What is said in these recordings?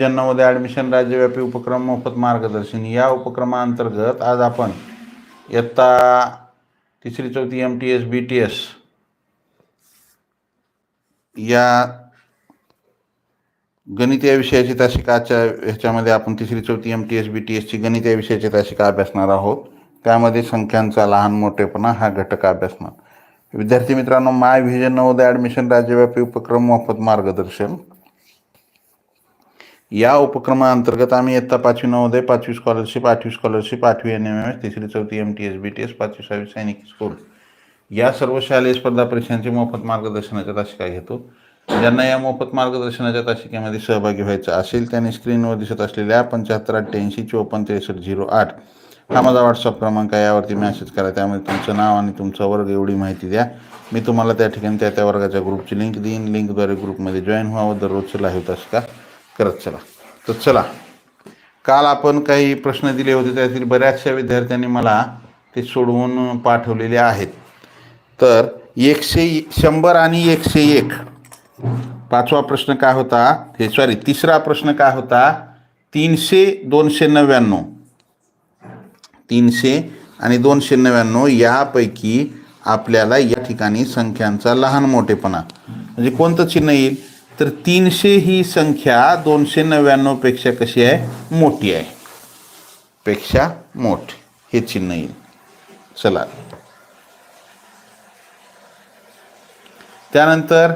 ज्यांनामध्ये admission राज्यव्यापी उपक्रम मोफत मार्गदर्शन. या उपक्रमाअंतर्गत आज आपण इयत्ता तिसरी चौथी M T S B T S या गणित या विषयाची तासिकाच्या ह्याच्यामध्ये आपण तिसरी चौथी M T S B T एसची गणित या विषयाची तासिका अभ्यासणार आहोत. त्यामध्ये संख्यांचा लहान मोठेपणा हा घटक अभ्यासणार. विद्यार्थी मित्रांनो माय व्हिजन नवोदय ॲडमिशन राज्यव्यापी उपक्रम मोफत मार्गदर्शन. या उपक्रमाअंतर्गत आम्ही इयत्ता पाचवी नवोदय पाचवी स्कॉलरशिप आठवी स्कॉलरशिप आठवी एन एम एम एस तिसरी चौथी M T S B T S पाचवी सहावी सैनिक स्कूल या सर्व शालेय स्पर्धा परीक्षांचे मोफत मार्गदर्शनाच्या तासिका घेतो. ज्यांना या मोफत मार्गदर्शनाच्या तासिकेमध्ये सहभागी व्हायचं असेल त्यांनी स्क्रीनवर दिसत असलेल्या पंच्याहत्तर अठ्ठ्याऐंशी चोपन्न त्रेसष्ट झिरो आठ हा माझा व्हॉट्सअप क्रमांक आहे. यावरती मेसेज करा. त्यामध्ये तुमचं नाव आणि तुमचा वर्ग एवढी माहिती द्या. मी तुम्हाला त्या ठिकाणी त्या त्या वर्गाच्या ग्रुपची लिंक देईन. लिंकद्वारे ग्रुपमध्ये जॉईन व्हावं. दररोजचं लाईव्ह तासिका करत चला. तर चला. काल आपण काही प्रश्न दिले होते त्यातील बऱ्याचशा विद्यार्थ्यांनी मला ते सोडवून पाठवलेले आहेत. तर एकशे शंभर आणि एकशे एक. पाचवा प्रश्न काय होता? हे सॉरी तिसरा प्रश्न काय होता? तीनशे दोनशे नव्याण्णव. तीनशे आणि दोनशे नव्याण्णव यापैकी आपल्याला या ठिकाणी संख्यांचा लहान मोठेपणा. म्हणजे कोणतं चिन्ह येईल? तर तीनशे ही संख्या दोनशे नव्याण्णवपेक्षा कशी आहे? मोठी आहे. पेक्षा मोठी. हे चिन्ह येईल. चला. त्यानंतर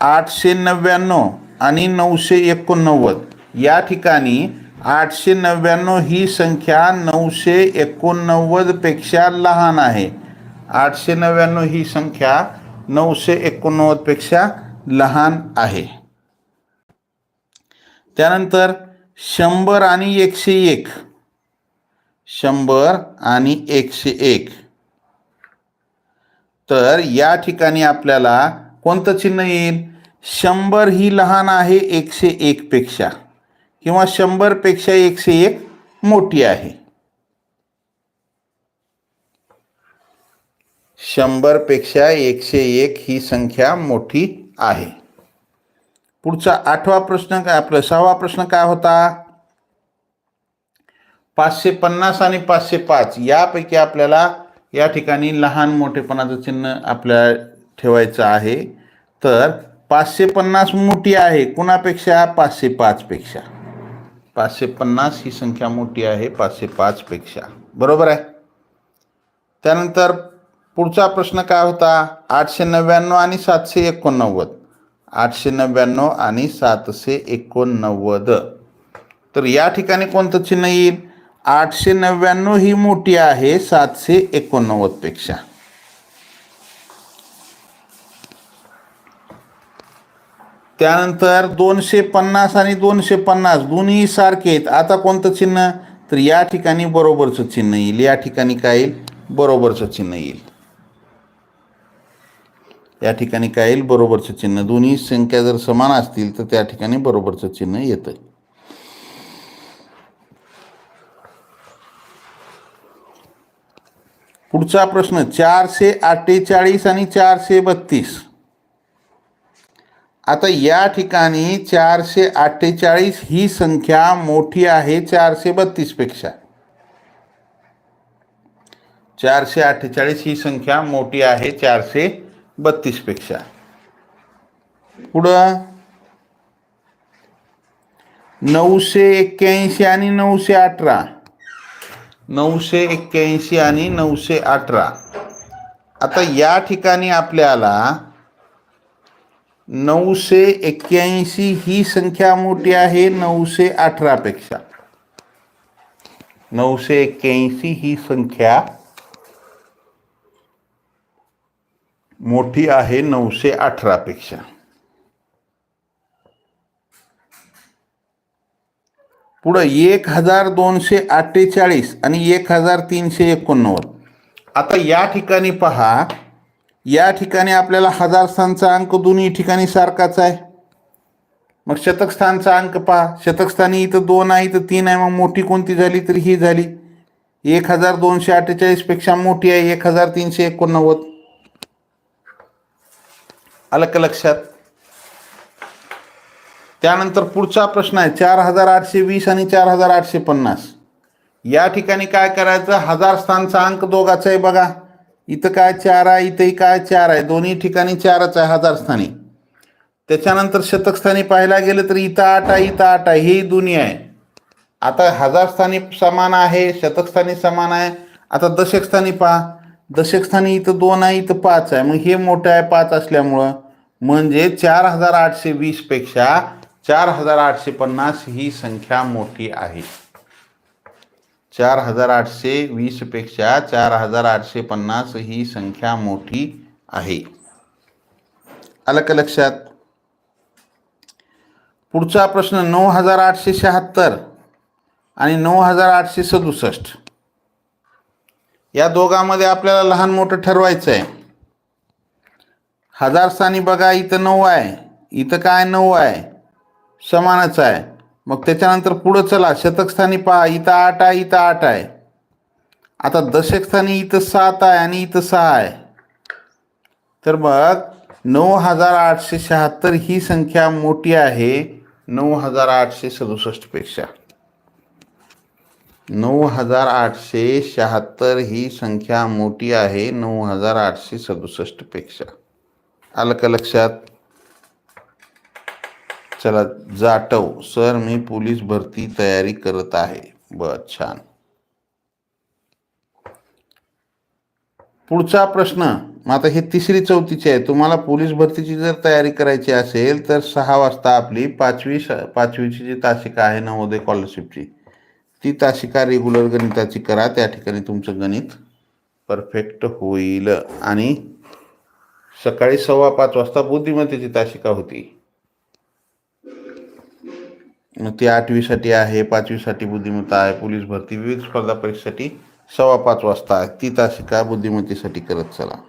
आठशे नव्याण्णव आणि नऊशे एकोणनव्वद. या ठिकाणी आठशे नव्याण्णव ही संख्या नऊशे एकोणनव्वदपेक्षा लहान आहे. आठशे नव्याण्णव ही संख्या नऊशे एकोणनव्वदपेक्षा लहान आहे. त्यानंतर शंभर आणि एकशे एक. शंभर आणि एकशे एक. तर या ठिकाणी आपल्याला कोणतं चिन्ह येईल? शंभर ही लहान आहे एकशे एकपेक्षा किंवा शंभरपेक्षा एकशे एक मोठी आहे. शंभरपेक्षा एकशे एक ही संख्या मोठी आहे. पुढचा आठवा प्रश्न काय? आपला सहावा प्रश्न काय होता? पाचशे पन्नास आणि पाचशे पाच यापैकी आपल्याला या ठिकाणी लहान मोठेपणाचं चिन्ह आपल्या ठेवायचं आहे. तर पाचशे पन्नास मोठी आहे कुणापेक्षा? पाचशे पाचपेक्षा पाचशे पन्नास ही संख्या मोठी आहे पाचशे पाचपेक्षा बरोबर आहे? त्यानंतर पुढचा प्रश्न काय होता? आठशे नव्याण्णव आणि सातशे एकोणनव्वद. आठशे नव्याण्णव आणि सातशे एकोणनव्वद. तर या ठिकाणी कोणतं चिन्ह येईल? आठशे नव्याण्णव ही मोठी आहे सातशे एकोणनव्वदपेक्षा त्यानंतर दोनशे पन्नास आणि दोनशे पन्नास दोन्ही सारखे आहेत. आता कोणतं चिन्ह? तर या ठिकाणी बरोबरचं चिन्ह येईल. या ठिकाणी काय येईल? बरोबरचं चिन्ह येईल. या ठिकाणी काय येईल? बरोबरचं चिन्ह. दोन्ही संख्या जर समान असतील तर त्या ठिकाणी बरोबरचं चिन्ह येतं पुढचा प्रश्न चारशे अठ्ठेचाळीस आणि चारशे बत्तीस. आता या ठिकाणी चारशे अठ्ठेचाळीस ही संख्या मोठी आहे चारशे बत्तीसपेक्षा. चारशे अठ्ठेचाळीस ही संख्या मोठी आहे चारशे बत्तीसपेक्षा. पुढं? नऊशे एक्क्याऐंशी आणि नऊशे अठरा. नऊशे एक्क्याऐंशी आणि नऊशे अठरा. आता या ठिकाणी आपल्याला नऊशे एक्क्याऐंशी ही संख्या मोठी आहे नऊशे अठरापेक्षा नऊशे एक्क्याऐंशी ही संख्या मोठी आहे नऊशे अठरापेक्षा पुढं एक हजार दोनशे अठ्ठेचाळीस आणि एक हजार तीनशे एकोणनव्वद. आता या ठिकाणी पहा या ठिकाणी आपल्याला हजार स्थानचा अंक दोन्ही ठिकाणी सारखाच आहे. मग शतकस्थानचा अंक पहा. शतकस्थानी इथं दोन आहे इथं तीन आहे मग मोठी कोणती झाली तर ही झाली. एक हजार दोनशे अठ्ठेचाळीसपेक्षा मोठी आहे एक हजार तीनशे एकोणनव्वद. आलं का लक्षात त्यानंतर पुढचा प्रश्न आहे चार हजार आठशे वीस आणि चार हजार आठशे पन्नास. या ठिकाणी काय करायचं? हजार स्थानचा अंक दोघाचा आहे बघा. इथं काय चार आहे इथंही काय चार आहे. दोन्ही ठिकाणी चारच आहे हजार स्थानी. त्याच्यानंतर शतकस्थानी पाहायला गेलं तर इथं आठ आहे इथं आठ आहे. हे दोन्ही आहे. आता हजार स्थानी समान आहे शतकस्थानी समान आहे. आता दशकस्थानी पहा. दशकस्थानी इथं दोन आहे इथं पाच आहे. मग हे मोठं आहे पाच असल्यामुळं म्हणजे चार हजार आठशे वीसपेक्षा चार हजार आठशे पन्नास ही संख्या मोठी आहे. चार हजार आठशे वीसपेक्षा चार हजार आठशे पन्नास ही संख्या मोठी आहे. आलं का लक्षात? पुढचा प्रश्न नऊ हजार आठशे शहात्तर आणि नऊ हजार आठशे सदुसष्ट. या दोघांमध्ये आपल्याला लहान मोठं ठरवायचं आहे हजार स्थानी बघा इथं नऊ आहे. इथं काय नऊ आहे? समानच आहे. मग त्याच्यानंतर पुढं चला शतकस्थानी पहा इथं आठ आहे इथं आठ आहे. आता दशकस्थानी इथं सात आहे आणि इथं सहा आहे. तर मग नऊ हजार आठशे शहात्तर ही संख्या मोठी आहे नऊ हजार आठशे सदुसष्टपेक्षा नऊ हजार आठशे शहात्तर ही संख्या मोठी आहे नऊ हजार आठशे सदुसष्टपेक्षा. आलं का लक्षात. चला जाटव. सर मी पोलीस भरती तयारी करत आहे. बर छान. पुढचा प्रश्न. मग आता हे तिसरी चौथीची आहे. तुम्हाला पोलीस भरतीची जर तयारी करायची असेल तर सहा वाजता आपली पाचवी पाचवीची जी तासिका आहे नवोदय स्कॉलरशिपची ती तासिका रेग्युलर गणिताची करा त्या ठिकाणी तुमचं गणित परफेक्ट होईल. आणि सकाळी सव्वा पाच वाजता बुद्धिमत्तेची तासिका होती. मग ती आठवीसाठी आहे पाचवीसाठी बुद्धिमत्ता आहे पोलीस भरती विविध स्पर्धा परीक्षेसाठी सव्वा पाच वाजता आहे ती तासिका बुद्धिमत्तेसाठी करत चला.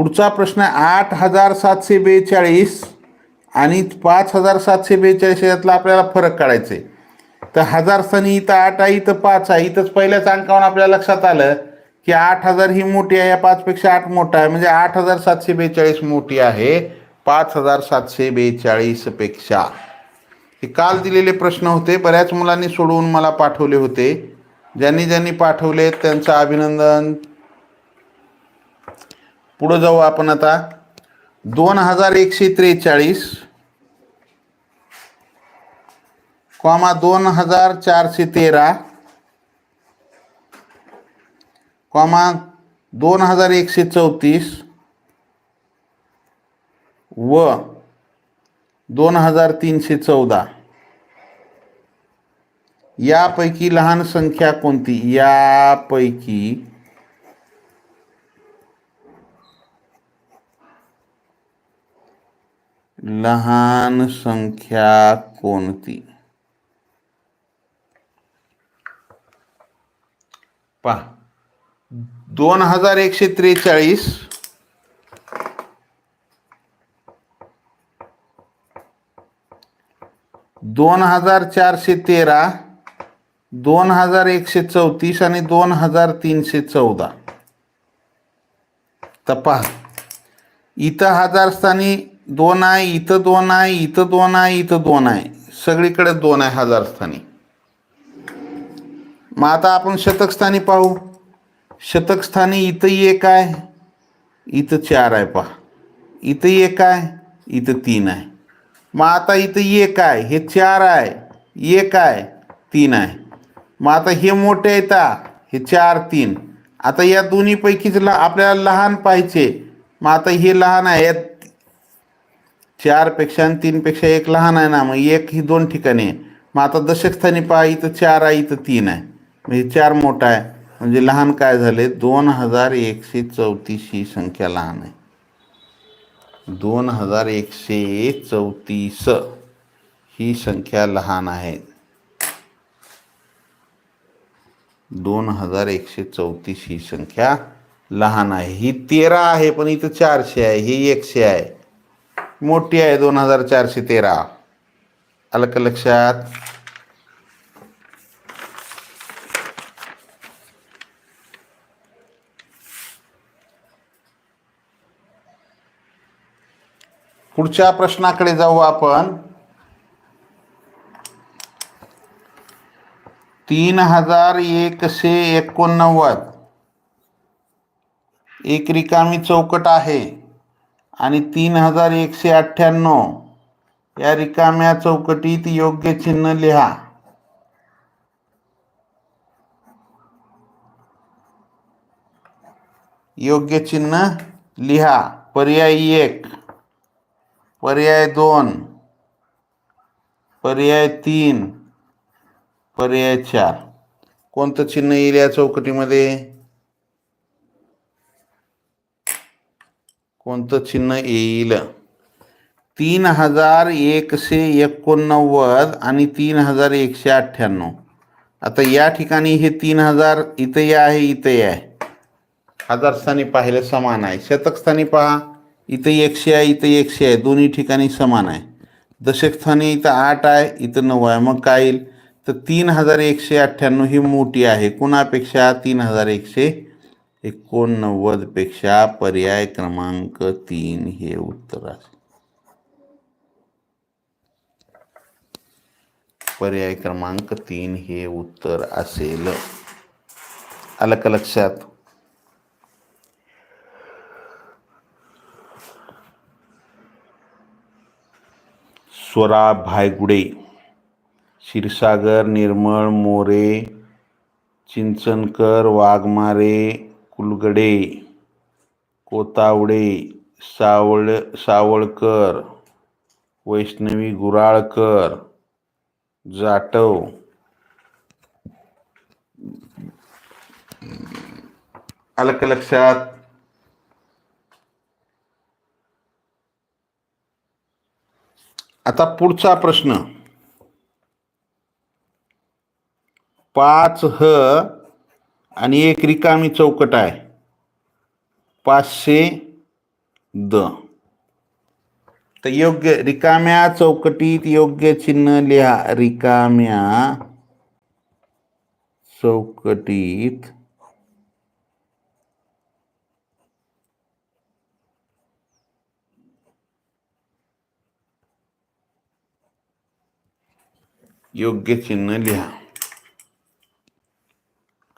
पुढचा प्रश्न आठ हजार सातशे बेचाळीस आणि पाच हजार सातशे बेचाळीस यातला आपल्याला फरक काढायचा आहे तर हजार सनी इथं आठ आहे इथं पाच आहे. इथंच पहिल्याच अंकावरून आपल्या लक्षात आलं की आठ हजार ही मोठी आहे या पाचपेक्षा आठ मोठा आहे. म्हणजे आठ हजार सातशे बेचाळीस मोठी आहे पाच हजार सातशे बेचाळीसपेक्षा. हे काल दिलेले प्रश्न होते बऱ्याच मुलांनी सोडवून मला पाठवले होते. ज्यांनी ज्यांनी पाठवले त्यांचं अभिनंदन. पुढं जाऊ आपण आता. दोन हजार एकशे त्रेचाळीस. कॉमा दोन हजार चारशे तेरा. कॉमा दोन हजार एकशे चौतीस. व दोन हजार तीनशे चौदा. यापैकी लहान संख्या कोणती? यापैकी लहान संख्या कोणती? पहा. दोन हजार एकशे त्रेचाळीस. दोन हजार चारशे तेरा. दोन हजार एकशे चौतीस आणि दोन हजार तीनशे चौदा. तर पहा. इथं हजार स्थानी दोन आहे इथं दोन आहे इथं दोन आहे इथं दोन आहे. सगळीकडे दोन आहे हजार स्थानी मग आता आपण शतकस्थानी पाहू. शतकस्थानी इथं इथंही एक आहे इथं चार आहे पहा. इथं एक आहे इथं तीन आहे. मग आता इथं एक आहे हे चार आहे एक आहे तीन आहे. मग आता हे मोठे आहेत हे चार तीन. आता या दोन्हीपैकीच ल आपल्याला लहान पाहिजे. मग आता हे लहान आहे यात चारपेक्षा आणि तीनपेक्षा एक लहान आहे ना मग एक ही दोन ठिकाणी आहे. मग आता दशकस्थानी पहा इथं चार आहे इथं तीन आहे. म्हणजे चार मोठा आहे. म्हणजे लहान काय झाले? दोन हजार एकशे चौतीस ही संख्या लहान आहे. दोन हजार एकशे चौतीस ही संख्या लहान आहे. दोन हजार एकशे चौतीस ही संख्या लहान आहे. ही तेरा आहे पण इथं चारशे आहे ही एकशे आहे. मोठी आहे दोन हजार चारशे तेरा. आलं का लक्षात. पुढच्या प्रश्नाकडे जाऊ आपण. तीन हजार एकशे एकोणनव्वद. एक रिकामी चौकट आहे. आणि तीन हजार एकशे अठ्ठ्याण्णव या रिकाम्या चौकटीत योग्य चिन्ह लिहा. योग्य चिन्ह लिहा. पर्याय एक. पर्याय दोन. पर्याय तीन. पर्याय चार. कोणतं चिन्ह येईल या चौकटीमध्ये? कोणतं चिन्ह येईल? तीन हजार एकशे एकोणनव्वद आणि तीन हजार एकशे अठ्ठ्याण्णव. आता या ठिकाणी हे तीन हजार इथे आहे इथे आहे. हजार स्थानी पाहिलं समान आहे. शतकस्थानी पहा इथे एकशे आहे इथं एकशे आहे. दोन्ही ठिकाणी समान आहे. दशकस्थानी इथं आठ आहे इथं नऊ आहे. मग काय येईल? तर तीन हजार एकशे अठ्ठ्याण्णव ही मोठी आहे. कुणापेक्षा? तीन हजार एकशे एकोणनव्वदपेक्षा पर्याय क्रमांक तीन हे उत्तर असेल पर्याय क्रमांक तीन हे उत्तर असेल. आलं का लक्षात. स्वरा भायगुडे क्षीरसागर निर्मळ मोरे चिंचनकर वाघमारे कुलगडे कोतावडे सावळ सावळकर वैष्णवी गुराळकर जाटव. आलं का लक्षात. आता पुढचा प्रश्न. पाच ह आणि एक रिकामी चौकट आहे. पाचशे द. तर योग्य रिकाम्या चौकटीत योग्य चिन्ह लिहा. रिकाम्या चौकटीत योग्य चिन्ह लिहा.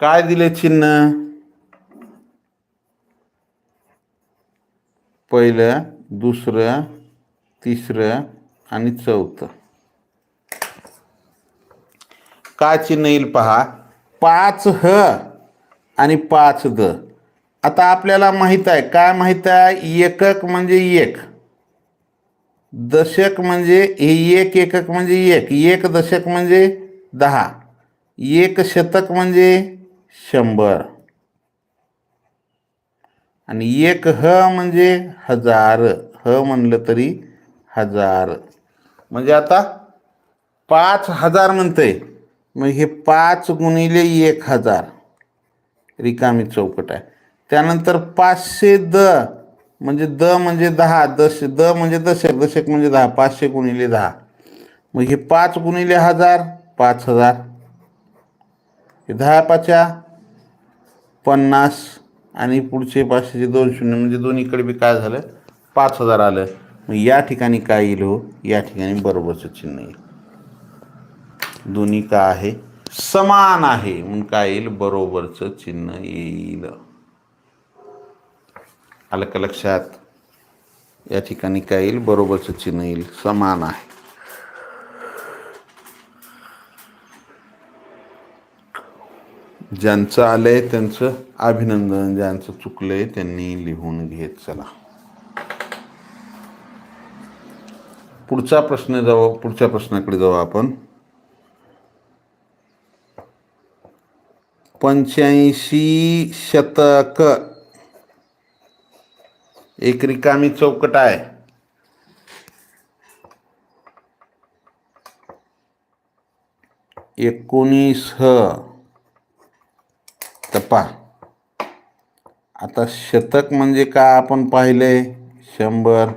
काय दिले चिन्ह? पहिलं दुसरं तिसरं आणि चौथं. काय चिन्ह येईल पहा? पाच ह आणि पाच द. आता आपल्याला माहीत आहे. काय माहीत आहे? एकक म्हणजे एक. दशक म्हणजे हे एक एकक म्हणजे एक. एक दशक म्हणजे दहा. एक शतक म्हणजे शंभर. आणि एक ह म्हणजे हजार. ह म्हणलं तरी हजार. म्हणजे आता पाच हजार म्हणतंय. मग हे पाच गुणिले एक हजार. रिकामी चौकट आहे. त्यानंतर पाचशे द म्हणजे द म्हणजे दहा दश द म्हणजे दशक दशक म्हणजे दहा पाचशे गुणिले दहा. मग हे पाच गुणिले हजार पाच हजार. हे दहा पाच्या पन्नास आणि पुढचे पाचशेचे दोन शून्य म्हणजे दोन्हीकडे बी काय झालं? पाच हजार आलं. मग या ठिकाणी काय येईल हो? या ठिकाणी बरोबरचं चिन्ह येईल. दोन्ही काय आहे? समान आहे म्हणून काय येईल? बरोबरचं चिन्ह येईल. आलं का लक्षात? या ठिकाणी काय येईल? बरोबरचं चिन्ह येईल. समान आहे. ज्यांचं आलंय त्यांचं अभिनंदन ज्यांचं चुकलंय त्यांनी लिहून घेत चला. पुढचा प्रश्न जाऊ पुढच्या प्रश्नाकडे जाऊ आपण. पंच्याऐंशी शतक. एक रिकामी चौकट आहे. एकोणीस ह. पहा आता शतक म्हणजे काय आपण पाहिलंय शंभर.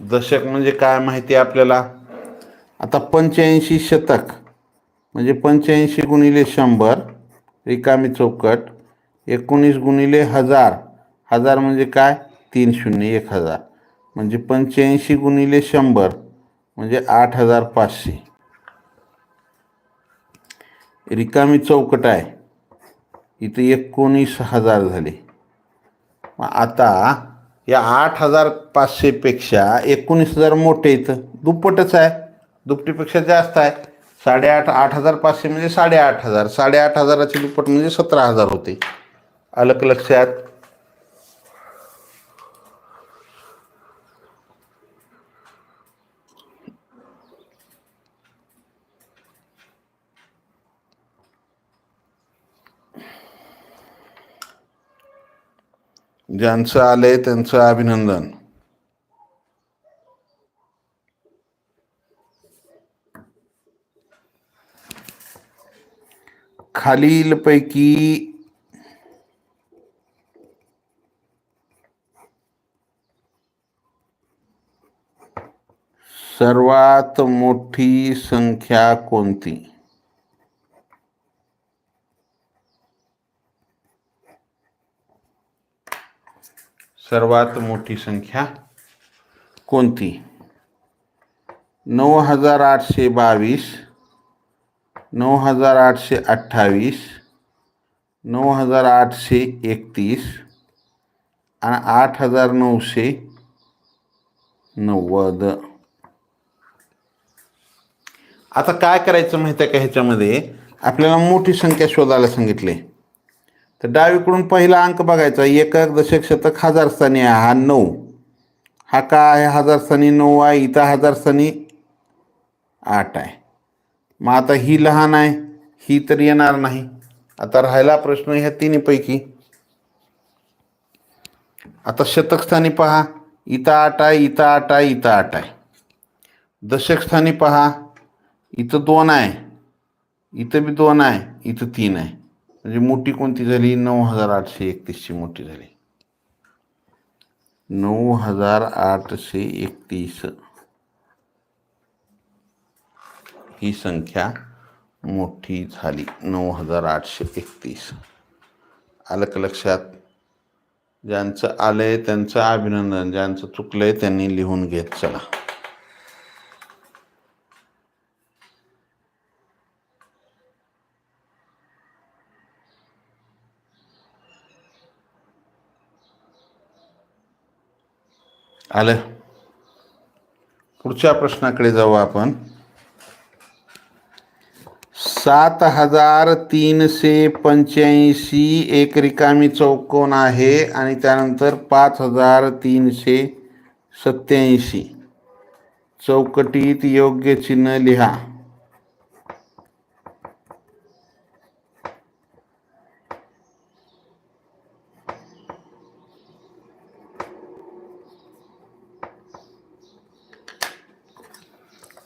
दशक म्हणजे काय माहिती आहे आपल्याला? आता पंच्याऐंशी शतक. म्हणजे पंच्याऐंशी गुणिले शंभर रिकामी चौकट. एकोणीस गुणिले हजार. हजार म्हणजे काय? तीन शून्य एक हजार. म्हणजे पंच्याऐंशी गुणिले शंभर. म्हणजे आठ हजार पाचशे. रिकामी चौकट आहे. इथं एकोणीस हजार झाले. मग आता या आठ हजार पाचशेपेक्षा एकोणीस हजार मोठे इथं. दुप्पटच आहे. दुपटीपेक्षा जास्त आहे. साडेआठ आठ हजार पाचशे म्हणजे साडेआठ हजार. साडेआठ हजाराची दुप्पट म्हणजे सतरा हजार होते. अलग लक्षात ज्यांचं आलंय त्यांचं अभिनंदन. खालीलपैकी सर्वात मोठी संख्या कोणती? सर्वात मोठी संख्या कोणती? नऊ हजार आठशे बावीस नऊ हजार आठशे अठ्ठावीस नऊ हजार आठशे एकतीस आणि आठ हजार नऊशे नव्वद आता काय करायचं माहिती आहे का ह्याच्यामध्ये? आपल्याला मोठी संख्या शोधायला सांगितले. तर डावीकडून पहिला अंक बघायचा. एकक दशक शतक हजार स्थानी आहे हा नऊ. हा का आहे? हजार स्थानी नऊ आहे इथं हजार स्थानी आठ आहे. मग आता ही लहान आहे ही तर येणार नाही. आता राहिला प्रश्न ह्या तिन्हीपैकी. आता शतकस्थानी पहा इथं आठ आहे इथं आठ आहे इथं आठ आहे. दशकस्थानी पहा इथं दोन आहे इथं बी दोन आहे इथं तीन आहे. म्हणजे मोठी कोणती झाली? नऊ हजार आठशे एकतीसची मोठी झाली. नऊ हजार आठशे एकतीस ही संख्या मोठी झाली. नऊ हजार आठशे एकतीस आलं का लक्षात? ज्यांचं आलंय त्यांचं अभिनंदन ज्यांचं चुकलंय त्यांनी लिहून घेत चला. आलं. पुढच्या प्रश्नाकडे जाऊ आपण. सात हजार तीनशे पंच्याऐंशी एक रिकामी चौकोन आहे आणि त्यानंतर पाच हजार तीनशे सत्याऐंशी चौकटीत योग्य चिन्ह लिहा.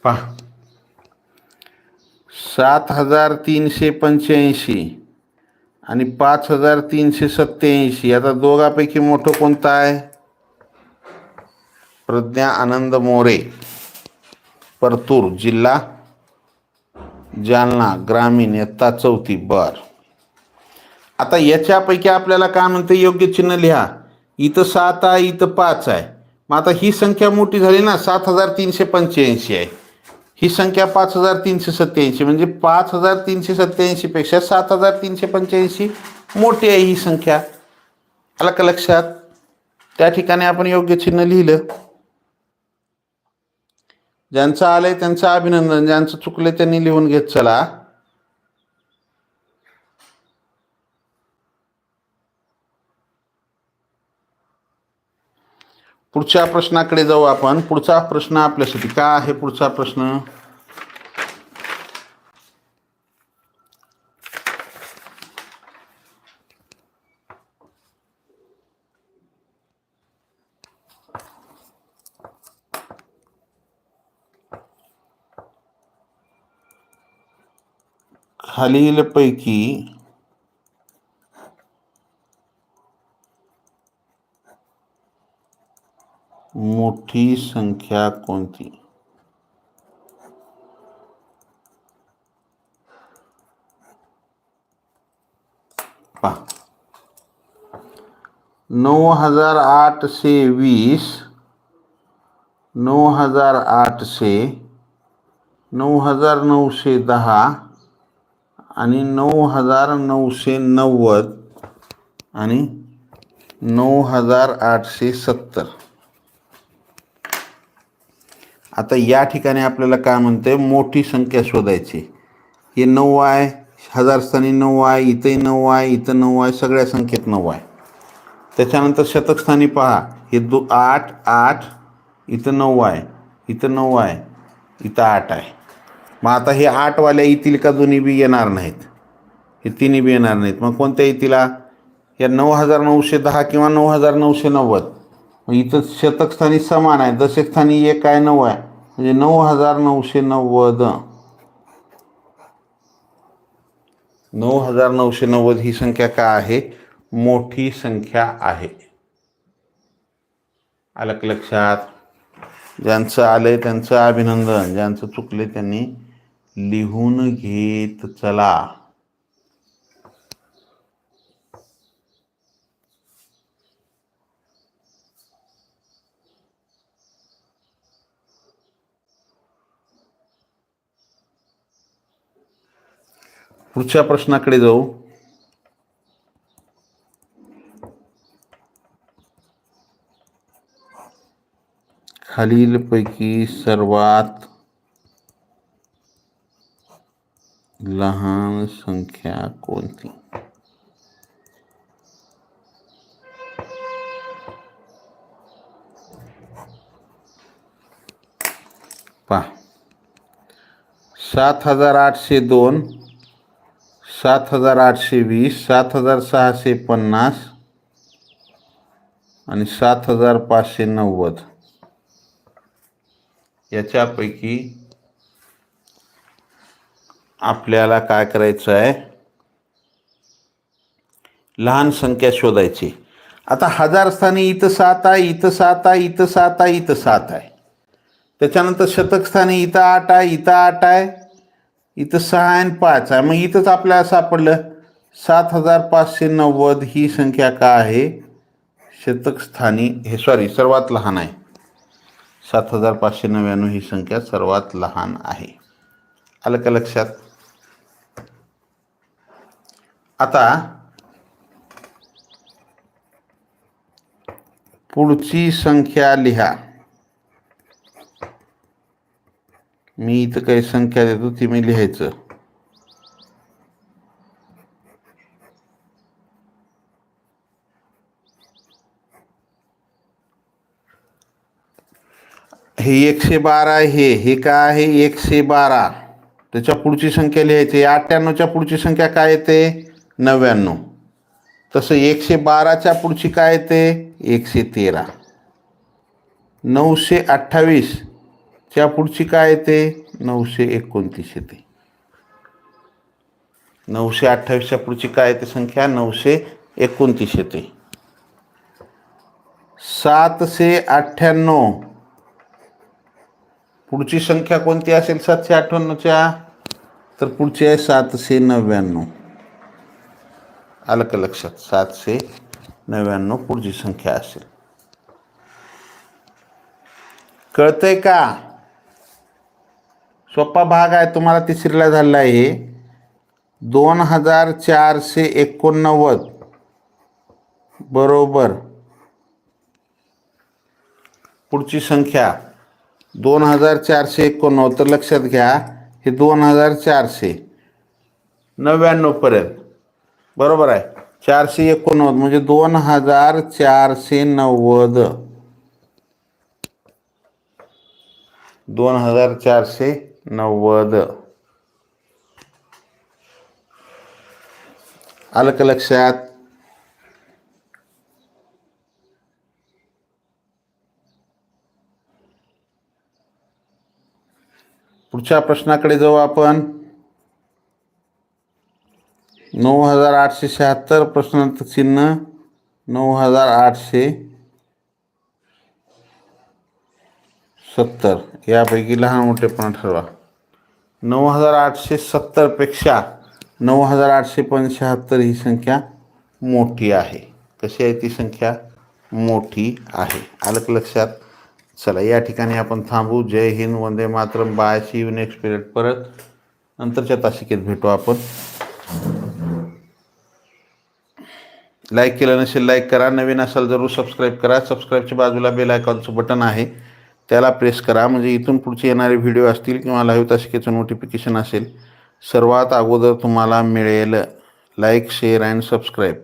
पहा. सात हजार तीनशे पंच्याऐंशी आणि पाच हजार तीनशे सत्त्याऐंशी. आता दोघापैकी मोठं कोणतं आहे? प्रज्ञा आनंद मोरे परतूर जिल्हा जालना ग्रामीण इयत्ता चौथी. बर. आता याच्यापैकी आपल्याला काय म्हणते? योग्य चिन्ह लिहा. इथं सात आहे इथं पाच आहे. मग आता ही संख्या मोठी झाली ना सात हजार तीनशे पंच्याऐंशी आहे. ही संख्या पाच हजार तीनशे सत्याऐंशी म्हणजे पाच हजार तीनशे सत्याऐंशीपेक्षा सात हजार तीनशे पंच्याऐंशी मोठी आहे ही संख्या. आलं का लक्षात? त्या ठिकाणी आपण योग्य चिन्ह लिहिलं. ज्यांचं आलंय त्यांचं अभिनंदन ज्यांचं चुकलं त्यांनी लिहून घेत चला. पुढच्या प्रश्नाकडे जाऊ आपण. पुढचा प्रश्न आपल्यासाठी काय आहे पुढचा प्रश्न? खालीलपैकी मोठी संख्या कोणती नऊ हज़ार आठशे वीस नऊ हज़ार आठशे नऊ हज़ार नऊशे दहा आणि नऊ हज़ार नऊशे नव्वद आणि नऊ हज़ार आठशे सत्तर। आता या ठिकाणी आपल्याला काय म्हणते मोठी संख्या शोधायची. हे नऊ आहे हजार स्थानी नऊ आहे इथंही नऊ आहे इथं नऊ आहे सगळ्या संख्येत नऊ आहे. त्याच्यानंतर शतकस्थानी पहा हे दो आठ आठ इथं नऊ आहे इथं नऊ आहे इथं आठ आहे. मग आता हे आठवाल्या येतील का दोन्ही बी येणार नाहीत? हे तिन्ही बी येणार नाहीत. मग कोणत्या येतील या नऊ हजार नऊशे दहा किंवा नऊ हजार नऊशे नव्वद. इथं शतक स्थानी समान आहे. दशकस्थानी एक आहे नऊ आहे. म्हणजे नऊ हजार नऊशे नव्वद. नऊ हजार नऊशे नव्वद ही संख्या काय आहे? मोठी संख्या आहे. आलं लक्षात? ज्यांचं आलंय त्यांचं अभिनंदन. ज्यांचं चुकले त्यांनी लिहून घेत चला. पुढच्या प्रश्नाकडे जाऊ. खालीलपैकी सर्वात लहान संख्या कोणती? पहा. सात हज़ार आठशे दोन सात हजार आठशे वीस सात हजार सहाशे पन्नास आणि सात हजार पाचशे नव्वद. याच्यापैकी आपल्याला काय करायचं आहे? लहान संख्या शोधायची. आता हजार स्थानी इथं सात आहे इथं सात आहे इथं सात आहे इथं सात आहे. त्याच्यानंतर शतक स्थानी इथं आठ आहे इथं आठ आहे. इथं सहा आणि पाच आहे. मग इथंच आपल्याला सापडलं. सात हजार पाचशे नव्वद ही संख्या का आहे? शतक स्थानी हे सॉरी सर्वात लहान आहे. सात हजार पाचशे नव्याण्णव ही संख्या सर्वात लहान आहे. आलं का लक्षात? आता पुढची संख्या लिहा. मी इथं काही संख्या देतो ती मी लिहायचं. हे एकशे बारा हे हे काय आहे? एकशे बारा. त्याच्या पुढची संख्या लिहायची. अठ्ठ्याण्णवच्या पुढची संख्या काय येते? नव्याण्णव. तसं एकशे बाराच्या पुढची काय येते? एकशे तेरा. नऊशे अठ्ठावीस. च्या पुढची काय येते नऊशे एकोणतीस येते. नऊशे अठ्ठावीसच्या पुढची काय येते संख्या? नऊशे एकोणतीस येते. सातशे अठ्ठ्याण्णव. पुढची संख्या कोणती असेल? सातशे अठ्ठ्याण्णवच्या तर पुढची आहे सातशे नव्याण्णव. आलं का लक्षात? सातशे नव्याण्णव पुढची संख्या असेल. कळतंय का? सोपा भाग आहे तुम्हाला तिसरीला झालेला आहे दोन हजार चारशे एकोणनव्वद. बरोबर. पुढची संख्या दोन हजार चारशे एकोणनव्वद. तर लक्षात घ्या हे दोन हजार चारशे. नव्याण्णवपर्यंत बरोबर आहे. चारशे एकोणनव्वद म्हणजे दोन हजार चारशे नव्वद. दोन हजार चारशे नव्वद. आलं का लक्षात? पुढच्या प्रश्नाकडे जाऊ आपण. नऊ हजार आठशे शहात्तर प्रश्नार्थ चिन्ह नऊ हजार आठशे सत्तर. यापैकी लहान मोठेपणा ठरवा. नऊ हजार आठशे सत्तरपेक्षा नऊ हजार आठशे पंच्याहत्तर ही संख्या मोठी आहे. कशी आहे ती संख्या? मोठी आहे. आलं लक्षात. चला या ठिकाणी आपण थांबू. जय हिंद वंदे Mataram. Bye see you next period. परत नंतरच्या तासिकेत भेटू आपण. लाईक केलं नसेल लाईक करा. नवीन असाल जरूर सबस्क्राईब करा. सबस्क्राईबच्या बाजूला बेल आयकॉनचं बटन आहे. त्याला प्रेस करा. म्हणजे इथून पुढचे येणारे व्हिडिओ असतील किंवा लाईव्ह तासिकेचं नोटिफिकेशन असेल सर्वात अगोदर तुम्हाला मिळेल लाईक शेअर अँड सबस्क्राईब